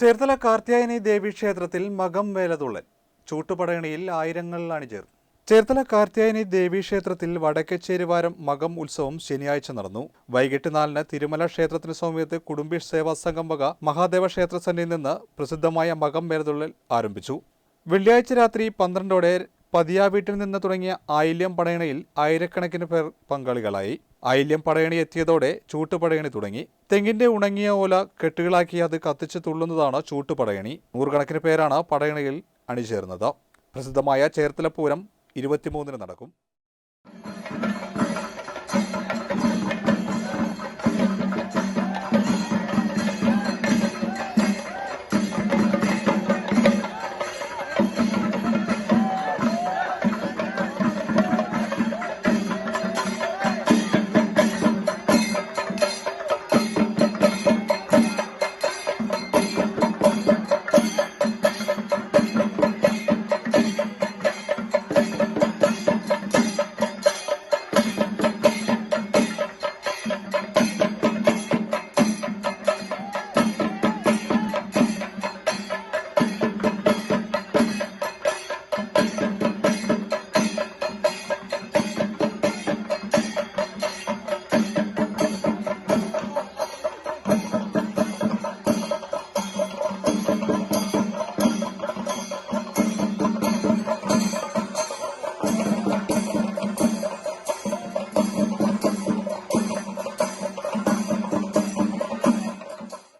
ചേർത്തല കാർത്യായനി ദേവി ക്ഷേത്രത്തിൽ മകം വേലതുള്ളൽ ചൂട്ടുപടയണിയിൽ ആയിരങ്ങൾ അണിചേർന്നു. ചേർത്തല കാർത്യായനി ദേവി ക്ഷേത്രത്തിൽ വടക്കച്ചേരിവാരം മകം ഉത്സവം ശനിയാഴ്ച നടന്നു. വൈകിട്ട് നാലിന് തിരുമല ക്ഷേത്രത്തിന് സമീപത്ത് കുടുംബി സേവാ സംഘം വക മഹാദേവ ക്ഷേത്ര സന്നിധിയിൽ നിന്ന് പ്രസിദ്ധമായ മകം വേലതുള്ളൽ ആരംഭിച്ചു. വെള്ളിയാഴ്ച രാത്രി പന്ത്രണ്ടോടെ പതിയാ വീട്ടിൽ നിന്ന് തുടങ്ങിയ ആയില്യം പടയണയിൽ ആയിരക്കണക്കിന് പേർ പങ്കാളികളായി. ആയില്യം പടയണി എത്തിയതോടെ ചൂട്ടുപടയണി തുടങ്ങി. തെങ്ങിന്റെ ഉണങ്ങിയ ഓല കെട്ടുകളാക്കി അത് കത്തിച്ച് തുള്ളുന്നതാണ് ചൂട്ടുപടയണി നൂറുകണക്കിന് പേരാണ് പടയണിയിൽ അണിചേർന്നത്. പ്രസിദ്ധമായ ചേർത്തല പൂരം ഇരുപത്തിമൂന്നിന് നടക്കും.